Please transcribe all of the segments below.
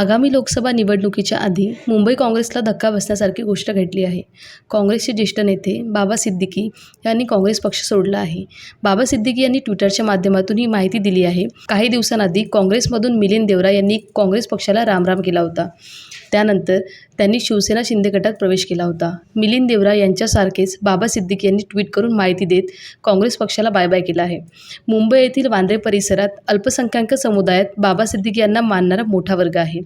आगामी लोकसभा निवडणुकीच्या आधी मुंबई काँग्रेसला धक्का बसण्यासारखी गोष्ट घडली आहे. काँग्रेसचे ज्येष्ठ नेते बाबा सिद्दीकी यांनी काँग्रेस पक्ष सोडला आहे. बाबा सिद्दीकी यांनी ट्विटरच्या माध्यमातून ही माहिती दिली आहे. काही दिवसांआधी काँग्रेसमधून मिलिंद देवरा यांनी काँग्रेस पक्षाला रामराम केला होता. त्यानंतर त्यांनी शिवसेना शिंदे गटात प्रवेश केला होता. मिलिंद देवरा यांच्यासारखेच बाबा सिद्दीकी यांनी ट्विट करून माहिती देत काँग्रेस पक्षाला बाय बाय केला आहे. मुंबई येथील वांद्रे परिसरात अल्पसंख्याक समुदायात बाबा सिद्दीकी यांना मानणारा मोठा वर्ग आहे.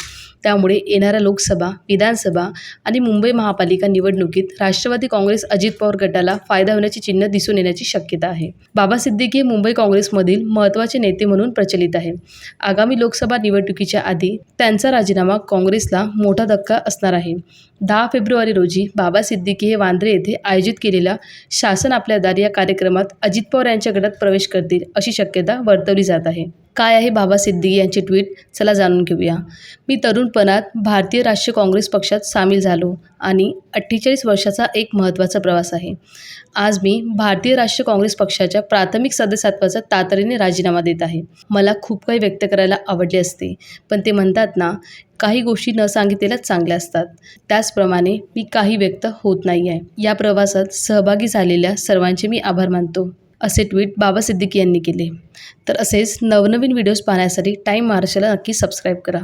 त्यामुळे येणाऱ्या लोकसभा विधानसभा आणि मुंबई महापालिका निवडणुकीत राष्ट्रवादी काँग्रेस अजित पवार गटाला फायदा होण्याची चिन्ह दिसून येण्याची शक्यता आहे. बाबा सिद्दीकी हे मुंबई काँग्रेसमधील महत्त्वाचे नेते म्हणून प्रचलित आहे. आगामी लोकसभा निवडणुकीच्या आधी त्यांचा राजीनामा काँग्रेसला मोठा धक्का असणार आहे. दहा फेब्रुवारी रोजी बाबा सिद्दीकी हे वांद्रे येथे आयोजित केलेल्या शासन आपल्या दारी या कार्यक्रमात अजित पवार यांच्या गटात प्रवेश करतील अशी शक्यता वर्तवली जात आहे. काय आहे बाबा सिद्दीकी यांचे ट्विट? चला जाणून घेऊया. मी तरुणपणात भारतीय राष्ट्रीय काँग्रेस पक्षात सामील झालो आणि अठ्ठेचाळीस वर्षाचा एक महत्त्वाचा प्रवास आहे. आज मी भारतीय राष्ट्रीय काँग्रेस पक्षाच्या प्राथमिक सदस्यत्वाचा तातडीने राजीनामा देत आहे. मला खूप काही व्यक्त करायला आवडले असते पण ते म्हणतात ना काही गोष्टी न सांगितलेल्याच चांगल्या असतात. त्याचप्रमाणे मी काही व्यक्त होत नाही आहे या प्रवासात सहभागी झालेल्या सर्वांचे मी आभार मानतो. असे ट्विट बाबा सिद्दीकी यांनी केले. तर असेच नवनवीन व्हिडिओज पाहण्यासाठी टाईम महाराष्ट्राला नक्की सबस्क्राईब करा.